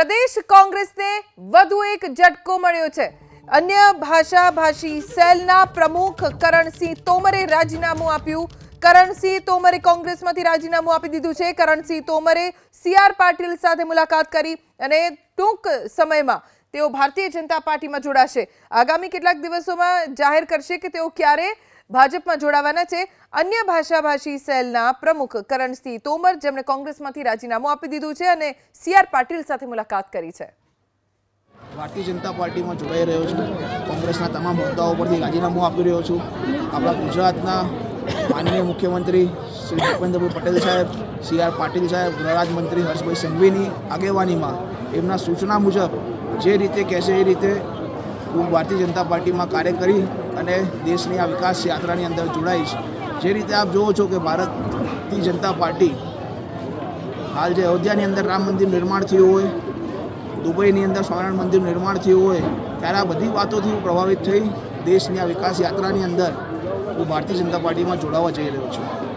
પ્રદેશ કોંગ્રેસને વધુ એક ઝટકો મળ્યો છે. અન્ય ભાષા ભાષી સેલના પ્રમુખ કરણસિંહ તોમરે રાજીનામું આપ્યું. કરણસિંહ તોમરે કોંગ્રેસમાંથી રાજીનામું આપી દીધું છે. કરણસિંહ તોમરે સીઆર પાટીલ સાથે મુલાકાત કરી અને ટૂંક સમયમાં તેઓ ભારતીય જનતા પાર્ટીમાં જોડાશે. આગામી કેટલાક દિવસોમાં જાહેર કરશે કે તેઓ ક્યારે ભાજપમાં જોડાવાના છે. અન્ય ભાષાભાષી સેલના પ્રમુખ કરણસિંહ તોમર, જેમણે કોંગ્રેસમાંથી રાજીનામું આપી દીધું છે અને સી આર પાટીલ સાથે મુલાકાત કરી છે. ભારતીય જનતા પાર્ટીમાં જોડાઈ રહ્યો છું. કોંગ્રેસના તમામ મુદ્દાઓ પરથી રાજીનામું આપી રહ્યો છું. આપણા ગુજરાતના માનનીય મુખ્યમંત્રી શ્રી ભૂપેન્દ્રભાઈ પટેલ સાહેબ, સી આર પાટીલ સાહેબ ગૃહરાજમંત્રી હર્ષભાઈ સંઘવીની આગેવાનીમાં એમના સૂચના મુજબ જે રીતે કહેશે એ રીતે હું ભારતીય જનતા પાર્ટીમાં કાર્ય કરી અને દેશની આ વિકાસ યાત્રાની અંદર જોડાઈશ. જે રીતે આપ જુઓ છો કે ભારતીય જનતા પાર્ટી હાલ જે અયોધ્યાની અંદર રામ મંદિર નિર્માણ થયું હોય, દુબઈની અંદર સ્વામિનારાયણ મંદિર નિર્માણ થયું હોય, ત્યારે આ બધી વાતોથી હું પ્રભાવિત થઈ દેશની આ વિકાસ યાત્રાની અંદર હું ભારતીય જનતા પાર્ટીમાં જોડાવા જઈ રહ્યો છું.